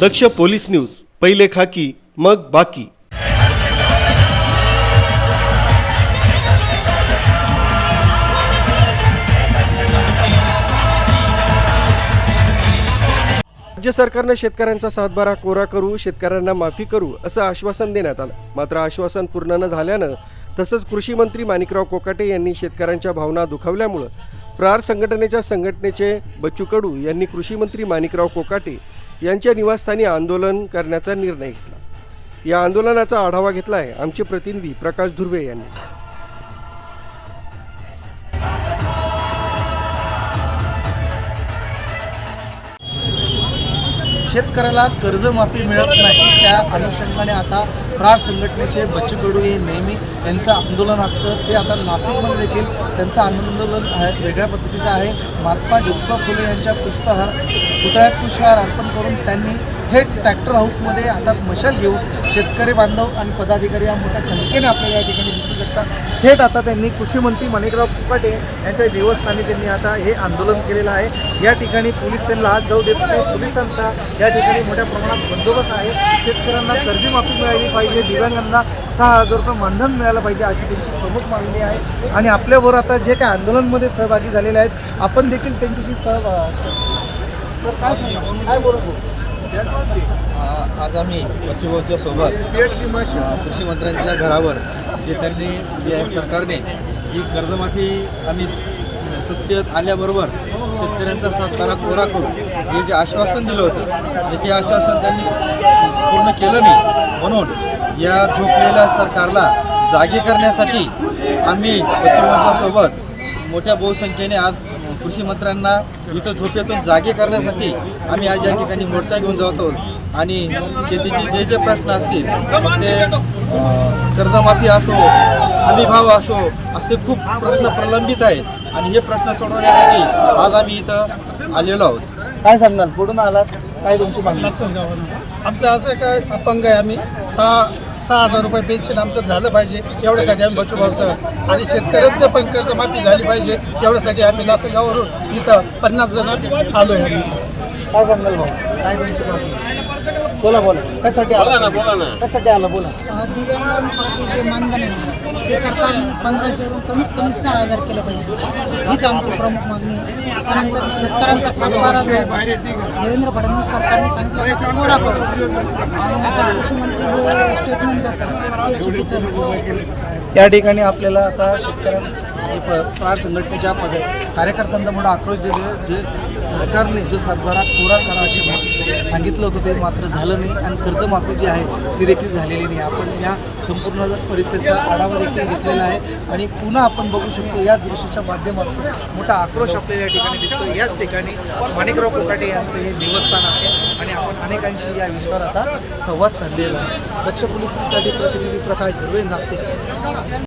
दक्ष police news पहिले खाकी मग बाकी. राज्य सरकारनं शेतकऱ्यांचा सातबारा कोरा करू शेतकऱ्यांना माफी करू असं आश्वासन देण्यात आलं. मात्र आश्वासन पूर्ण न झाल्यानं तसंच कृषी मंत्री माणिकराव कोकाटे यांनी शेतकऱ्यांच्या भावना दुखावल्यामुळं प्रार संघटनेच्या संघटनेचे बच्चू कडू यांनी कृषी मंत्री माणिकराव कोकाटे यांच्या निवासस्थानी आंदोलन करण्याचा निर्णय घेतला. या आंदोलनाचा आढावा घेतला आहे आमचे प्रतिनिधी प्रकाश धुर्वे यांनी. शेतकऱ्याला कर्जमाफी मिळत नाही. त्या अनुषंगाने आता प्रार संघटनेचे बच्चू कडू हे नेहमी यांचं आंदोलन असतं. ते आता नाशिकमध्ये देखील त्यांचं आंदोलन आहे वेगळ्या पद्धतीचं आहे. महात्मा ज्योतिबा फुले यांच्या पुष्पहार पुतळ्यास पुष्पहार अर्पण करून त्यांनी थेट ट्रॅक्टर हाऊसमध्ये हातात मशाल घेऊन शेतकरी बांधव आणि पदाधिकारी या मोठ्या संख्येने आपल्याला या ठिकाणी दिसू शकतात. थेट आता त्यांनी कृषी मंत्री माणिकराव फुकाटे यांच्या निवासस्थानी त्यांनी आता हे आंदोलन केलेलं आहे. या ठिकाणी पोलीस त्यांना हात जाऊ देत नाही. पोलिसांचा या ठिकाणी मोठ्या प्रमाणात बंदोबस्त आहे. शेतकऱ्यांना कर्जमाफी मिळाली पाहिजे. दिव्यांगांना सहा हजार रुपये मानधन मिळालं पाहिजे अशी त्यांची प्रमुख मागणी आहे. आणि आपल्यावर आता जे काही आंदोलनमध्ये सहभागी झालेले आहेत आपण देखील त्यांच्याशी सहभाग तर काय सांगा काय बोलत आज आम्ही बच्चूभाऊच्या सोबत कृषी मंत्र्यांच्या घरावर जे त्यांनी जे सरकारने जी कर्जमाफी आम्ही सत्तेत आल्याबरोबर शेतकऱ्यांचा सातबारा कोरा करून हे जे आश्वासन दिलं होतं आणि ते आश्वासन त्यांनी पूर्ण केलं नाही. म्हणून या झोपलेल्या सरकारला जागे करण्यासाठी आम्ही बच्चूभाऊंच्या सोबत मोठ्या बहुसंख्येने आज कृषी मंत्र्यांना इथं झोपेतून जागे करण्यासाठी आम्ही आज या ठिकाणी मोर्चा घेऊन जात आहोत. आणि शेतीचे जे जे प्रश्न असतील ते कर्जमाफी असो हमीभाव असो असे खूप प्रश्न प्रलंबित आहेत. आणि हे प्रश्न सोडवण्यासाठी आज आम्ही इथं आलेलो आहोत. काय सांगाल? कुठून आलात? काय तुमची मागणी आमचं असं काय अपंग आहे आम्ही. सहा सहा हजार रुपये पेन्शन आमचं झालं पाहिजे एवढ्यासाठी आम्ही बचूभाऊचं आणि शेतकऱ्यांचं पण कर्जमाफी झाली पाहिजे एवढ्यासाठी आम्ही लासलगाववरून इथं पन्नास जण आलो आहे आम्ही. काय सांगाल भाऊ? काय तुमची मागणी बोला बोला. कशासाठी आला? कशासाठी आला? बोला. दिव्यांगांसाठी जे मानधन आहे ते सरकारने पंधराशेवरून कमीत कमी सहा हजार केलं पाहिजे. हीच आमची प्रमुख मागणी आहे. त्यानंतर शेतकऱ्यांचा सातबारा जो आहे देवेंद्र फडणवीस सरकारने सांगितलं की ते कोरा करू. आणि आता कृषीमंत्री जे स्टेटमेंट देतात. ते चुकीचं आहे. या ठिकाणी आपल्याला आता शेतकऱ्यांना प्रार संघटनेच्या पद कार्यकर्त्यांचा मोठा आक्रोश जे जे सरकारने जो सातबारा कोरा करा असे सांगितलं होतं ते मात्र झालं नाही. आणि कर्जमाफी जी आहे ती देखील झालेली नाही. आपण या संपूर्ण परिस्थितीचा आढावा देखील घेतलेला आहे. आणि पुन्हा आपण बघू शकतो याच दृश्याच्या माध्यमातून मोठा आक्रोश आपल्याला या ठिकाणी दिसतो याच ठिकाणी माणिकराव कोकाटे यांचं हे देवस्थान आहे. आणि आपण अनेकांशी या विषयावर आता संवाद साधलेला आहे. लक्ष पोलिसांसाठी प्रतिनिधी प्रकाश धुर्वे नाशिक